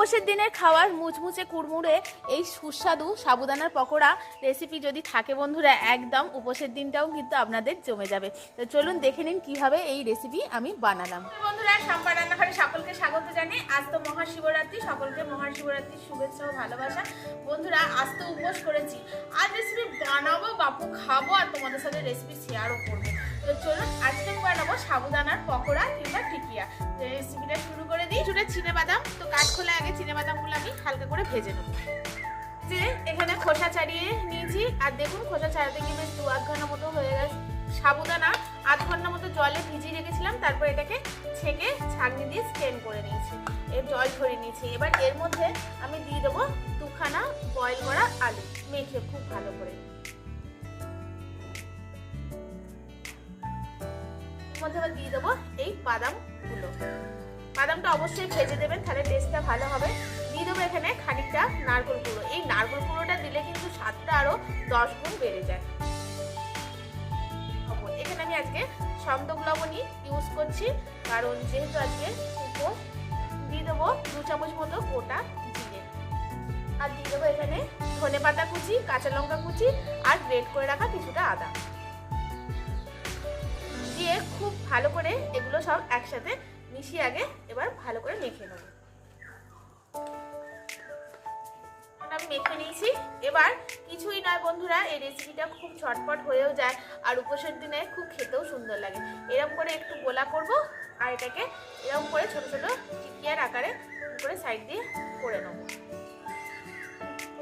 উপোসের দিনের খাওয়ার মুচমুচে কুড়মুড়ে এই সুস্বাদু সাবুদানার পকোড়া রেসিপি যদি থাকে বন্ধুরা, একদম উপোসের দিনটাও কিন্তু আপনাদের জমে যাবে। তো চলুন দেখে নিন কীভাবে এই রেসিপি আমি বানালাম। বন্ধুরা সাম্পা রান্নাঘরে সকলকে স্বাগত জানাই আজ তো মহাশিবরাত্রি, সকলকে মহাশিবরাত্রির শুভেচ্ছা ও ভালোবাসা। বন্ধুরা, আজ তো উপোস করেছি। আজ রেসিপি বানাবো, বাপু খাব আর তোমাদের সাথে রেসিপি শেয়ারও করব। তো চলুন, আজকে বানাবো সাবুদানার পকোড়া কিংবা টিকিয়া। রেসিপিটা শুরু করে দিই। চুলে চিনে বাদাম। তো কাঠখোলা আগে চিনে বাদামগুলো আমি হালকা করে ভেজে নেব। যে এখানে খোসা ছাড়িয়ে নিয়েছি। আর দেখুন, খোসা ছাড়াতে গিয়ে দু আধ ঘণ্টা মতো হয়ে গেছে। সাবুদানা আধ ঘণ্টা মতো জলে ভিজিয়ে রেখেছিলাম। তারপর এটাকে ছেঁকে ছাঁকনি দিয়ে স্টেন করে নিয়েছি। এর জল ঝরিয়ে নিয়েছি। এবার এর মধ্যে আমি দিয়ে দেবো দুখানা বয়েল করা আলু। মেখে খুব ভালো করে। মধ্যে আবার দিয়ে দেবো এই বাদামগুলো। বাদামটা অবশ্যই ভেজে দেবেন, তাহলে টেস্টটা ভালো হবে। দিয়ে দেবো এখানে খানিকটা নারকেল গুঁড়ো এই নারকেল গুঁড়োটা দিলে কিন্তু স্বাদটা আরও দশ গুণ বেড়ে যায়। এখানে আমি আজকে সন্তক লবণই ইউজ করছি। কারণ যেহেতু আজকে উপোস দিয়ে দেবো দু চামচ মতো গোটা জিরে। আর দিয়ে দেবো এখানে ধনে পাতা কুচি, কাঁচা লঙ্কা কুচি, আর গ্রেট করে রাখা কিছুটা আদা। দিয়ে খুব ভালো করে এগুলো সব একসাথে মিশিয়ে আগে এবার ভালো করে মেখে নেব। আমি মেখে নিয়েছি। এবার কিছুই নয় বন্ধুরা, এই রেসিপিটা খুব ঝটপট হয়েও যায় আর উপোসের দিনে খুব খেতেও সুন্দর লাগে। এরকম করে একটু গোলা করব আর এটাকে এরকম করে ছোট ছোট টিকিয়ার আকারে করে সাইড দিয়ে করে নেব।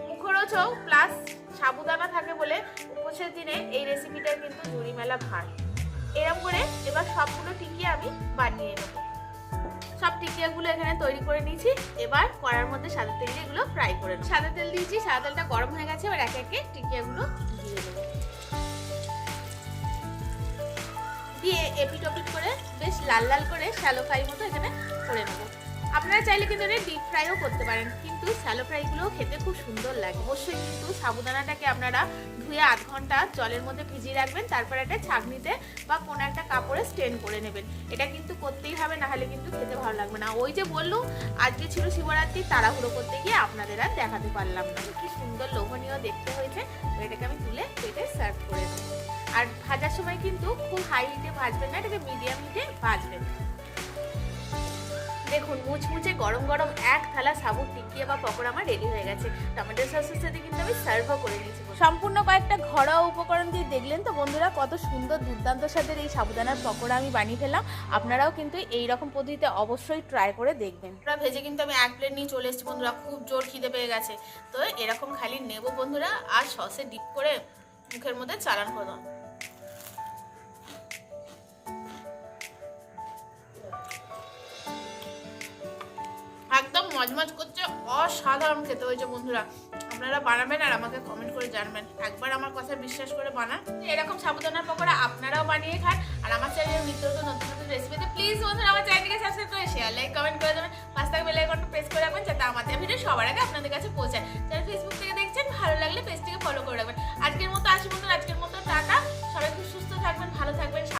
মুখরোচও প্লাস সাবুদানা থাকে বলে উপোসের দিনে এই রেসিপিটার কিন্তু জুড়ি মেলা ভার। এরকম করে এবার সবগুলো টিকিয়া আমি বানিয়ে নেব। সব টিকিয়াগুলো এখানে তৈরি করে নিয়েছি। এবার কড়ার মধ্যে সাদা তেল দিয়ে এগুলো ফ্রাই করে নেব। সাদা তেল দিয়েছি, সাদা তেলটা গরম হয়ে গেছে, এবার একে একে টিকিয়াগুলো দিয়ে দেবো। দিয়ে এপিট করে বেশ লাল লাল করে শ্যালো ফ্রাই মতো এখানে করে নেব। আপনারা চাইলে কিন্তু এটা ডিপ ফ্রাইও করতে পারেন, কিন্তু শ্যালো ফ্রাইগুলো খেতে খুব সুন্দর লাগে। অবশ্যই কিন্তু সাবুদানাটাকে আপনারা ধুয়ে আধ ঘণ্টা জলের মধ্যে ভিজিয়ে রাখবেন, তারপর একটা ছাঁকনিতে বা কোনো একটা কাপড়ে স্টেন করে নেবেন। এটা কিন্তু করতেই হবে না হলে কিন্তু খেতে ভালো লাগবে না। ওই যে বললুম, আজকে ছিল শিবরাত্রি, তাড়াহুড়ো করতে গিয়ে আপনাদের আর দেখাতে পারলাম না। কি সুন্দর লোভনীয় দেখতে হয়েছে এটাকে আমি তুলে পেটে সার্ভ করে দেবো আর ভাজার সময় কিন্তু খুব হাই হিটে ভাজবেন না, এটাকে মিডিয়াম হিটে ভাজবেন। দেখুন, মুচমুচে গরম গরম এক থালা সাবুর টিকিয়া বা পকোড়া আমার রেডি হয়ে গেছে। টমেটো সসের সাথে কিন্তু আমি সার্ভও করে নিয়েছি। সম্পূর্ণ কয়েকটা ঘরোয়া উপকরণ দিয়ে দেখলেন তো বন্ধুরা, কত সুন্দর দুর্দান্ত স্বাদের এই সাবুদানার পকোড়া আমি বানিয়ে ফেললাম। আপনারাও কিন্তু এই রকম পদ্ধতিতে অবশ্যই ট্রাই করে দেখবেন। ভেজে কিন্তু আমি এক প্লেট নিয়ে চলে এসেছি বন্ধুরা, খুব জোর খিদে পেয়ে গেছে। তো এরকম খালি নেব বন্ধুরা, আর সসে ডিপ করে মুখের মধ্যে চালান হলো মজমজ করছে, অসাধারণ খেতে হয়েছে বন্ধুরা। আপনারা বানাবেন আর আমাকে কমেন্ট করে জানবেন। একবার আমার কথা বিশ্বাস করে বানান। এরকম সাবুদানার পকোড়া আপনারাও বানিয়ে খান। আর আমার চ্যানেলের নিত্য নতুন নতুন রেসিপিতে প্লিজ বন্ধুরা আমার চ্যানেলকে সাবস্ক্রাইব করে শেয়ার লাইক কমেন্ট করে দেবেন। পাঁচ থাকবে লাইক প্রেস করে রাখবেন, যাতে আমাদের ভিডিও সবার আগে আপনাদের কাছে পৌঁছায়।